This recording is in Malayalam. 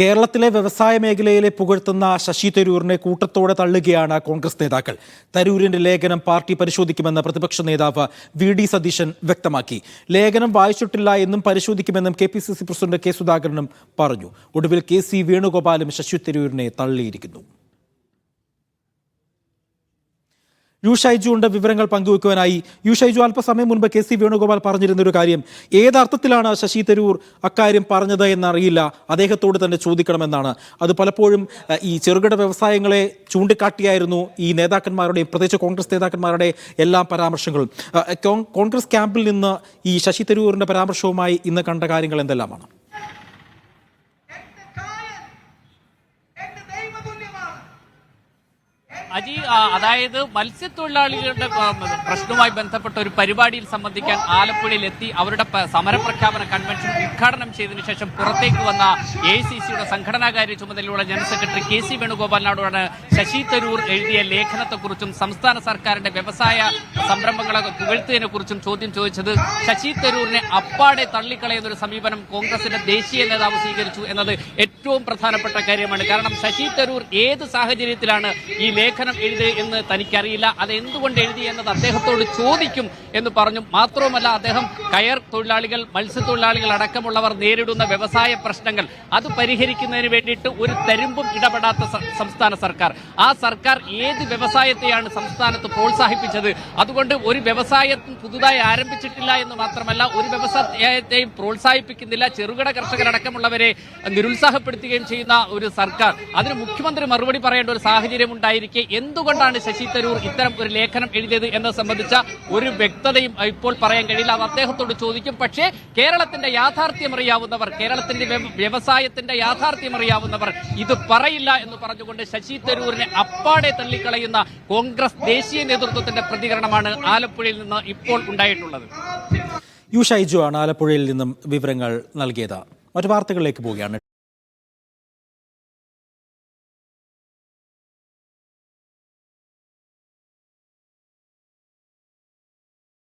കേരളത്തിലെ വ്യവസായ മേഖലയിലെ പുകഴ്ത്തുന്ന ശശി തരൂരിനെ കൂട്ടത്തോടെ തള്ളുകയാണ് കോൺഗ്രസ് നേതാക്കൾ. തരൂരിന്റെ ലേഖനം പാർട്ടി പരിശോധിക്കുമെന്ന് പ്രതിപക്ഷ നേതാവ് വി ഡി സതീശൻ വ്യക്തമാക്കി. ലേഖനം വായിച്ചിട്ടില്ല എന്നും പരിശോധിക്കുമെന്നും K P C C president K സുധാകരനും പറഞ്ഞു. ഒടുവിൽ കെ സി വേണുഗോപാലും ശശി തരൂരിനെ തള്ളിയിരിക്കുന്നു. യു ഷൈജുവിന്റെ വിവരങ്ങൾ പങ്കുവെക്കുവാനായി. യു ഷൈജു അല്പസമയം മുൻപ് കെ സി വേണുഗോപാൽ പറഞ്ഞിരുന്ന ഒരു കാര്യം. ഏതർത്ഥത്തിലാണ് ശശി തരൂർ അക്കാര്യം പറഞ്ഞത് എന്നറിയില്ല. അദ്ദേഹത്തോട് തന്നെ ചോദിക്കണമെന്നാണ്. അത് പലപ്പോഴും ഈ ചെറുകിട വ്യവസായങ്ങളെ ചൂണ്ടിക്കാട്ടിയായിരുന്നു ഈ നേതാക്കന്മാരുടെയും പ്രത്യേകിച്ച് കോൺഗ്രസ് നേതാക്കന്മാരുടെ എല്ലാ പരാമർശങ്ങളും കോൺഗ്രസ് ക്യാമ്പിൽ നിന്ന് ഈ ശശി തരൂരിന്റെ പരാമർശവുമായി ഇന്ന് കണ്ട കാര്യങ്ങൾ എന്തെല്ലാമാണ്? അജി അതായത് മത്സ്യത്തൊഴിലാളികളുടെ പ്രശ്നവുമായി ബന്ധപ്പെട്ട ഒരു പരിപാടിയിൽ സംബന്ധിക്കാൻ ആലപ്പുഴയിൽ എത്തി അവരുടെ സമരപ്രഖ്യാപന കൺവെൻഷൻ ഉദ്ഘാടനം ചെയ്തതിനു ശേഷം പുറത്തേക്ക് വന്ന എ സി സിയുടെ സംഘടനാകാര്യ ചുമതലയുള്ള ജനറൽ സെക്രട്ടറി കെ സി വേണുഗോപാലിനോടാണ് ശശി തരൂർ എഴുതിയ ലേഖനത്തെക്കുറിച്ചും സംസ്ഥാന സർക്കാരിന്റെ വ്യവസായ സംരംഭങ്ങളെ പുകഴ്ത്തിയതിനെ കുറിച്ചും ചോദ്യം ചോദിച്ചത് ശശി തരൂരിനെ അപ്പാടെ തള്ളിക്കളയുന്ന ഒരു സമീപനം കോൺഗ്രസിന്റെ ദേശീയ നേതാവ് സ്വീകരിച്ചു എന്നത് ഏറ്റവും പ്രധാനപ്പെട്ട കാര്യമാണ്. കാരണം ശശി തരൂർ ഏത് സാഹചര്യത്തിലാണ് ഈ ലേഖനം എഴുതി എന്ന് തനിക്കറിയില്ല. അത് എന്തുകൊണ്ട് എഴുതി എന്നത് അദ്ദേഹത്തോട് ചോദിക്കും എന്ന് പറഞ്ഞു. മാത്രവുമല്ല അദ്ദേഹം കയർ തൊഴിലാളികൾ മത്സ്യത്തൊഴിലാളികൾ അടക്കമുള്ളവർ നേരിടുന്ന വ്യവസായ പ്രശ്നങ്ങൾ അത് പരിഹരിക്കുന്നതിന് വേണ്ടിയിട്ട് ഒരു തരുമ്പും ഇടപെടാത്ത സംസ്ഥാന സർക്കാർ. ആ സർക്കാർ ഏത് വ്യവസായത്തെയാണ് സംസ്ഥാനത്ത് പ്രോത്സാഹിപ്പിച്ചത്? അതുകൊണ്ട് ഒരു വ്യവസായം പുതുതായി ആരംഭിച്ചിട്ടില്ല എന്ന് മാത്രമല്ല ഒരു വ്യവസായത്തെയും പ്രോത്സാഹിപ്പിക്കുന്നില്ല. ചെറുകിട കർഷകരടക്കമുള്ളവരെ നിരുത്സാഹപ്പെടുത്തുകയും ചെയ്യുന്ന ഒരു സർക്കാർ. അതിന് മുഖ്യമന്ത്രി മറുപടി പറയേണ്ട ഒരു സാഹചര്യം ഉണ്ടായിരിക്കെ എന്തുകൊണ്ടാണ് ശശി തരൂർ ഇത്തരം ഒരു ലേഖനം എഴുതിയത് എന്നത് സംബന്ധിച്ച ഒരു വ്യക്തതയും ഇപ്പോൾ പറയാൻ കഴിയില്ല. അത് അദ്ദേഹത്തോട് ചോദിക്കും. പക്ഷേ കേരളത്തിന്റെ യാഥാർത്ഥ്യം അറിയാവുന്നവർ കേരളത്തിന്റെ വ്യവസായത്തിന്റെ യാഥാർത്ഥ്യം അറിയാവുന്നവർ ഇത് പറയില്ല എന്ന് പറഞ്ഞുകൊണ്ട് ശശി തരൂരിനെ അപ്പാടെ തള്ളിക്കളയുന്ന കോൺഗ്രസ് ദേശീയ നേതൃത്വത്തിന്റെ പ്രതികരണമാണ് ആലപ്പുഴയിൽ നിന്ന് ഇപ്പോൾ ഉണ്ടായിട്ടുള്ളത്. യു ഷൈജു ആണ് ആലപ്പുഴയിൽ നിന്നും വിവരങ്ങൾ നൽകിയത്. മറ്റു വാർത്തകളിലേക്ക് പോവുകയാണ്.